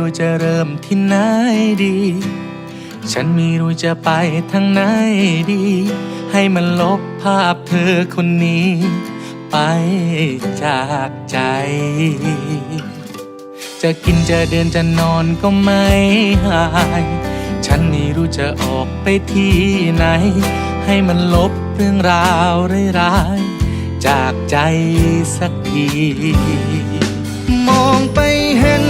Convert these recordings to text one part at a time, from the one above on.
ไม่รู้จะเริ่มที่ไหนดี ฉันไม่รู้จะไปทางไหนดี ให้มันลบภาพเธอคนนี้ ไปจากใจ จะกินจะเดินจะนอนก็ไม่หาย ฉันไม่รู้จะออกไปที่ไหน ให้มันลบเรื่องราวร้ายๆจากใจสักที มองไปเห็น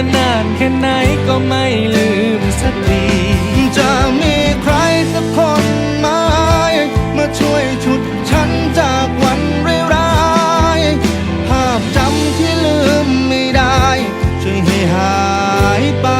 นิ่นนานแค่ไหนก็ไม่ลืมสักทีจะมีใครสักคนไหมมาช่วยชุดฉันจากวันร้ายภาพจำที่ลืมไม่ได้ ช่วยให้หายไป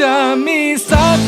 จะมีสัก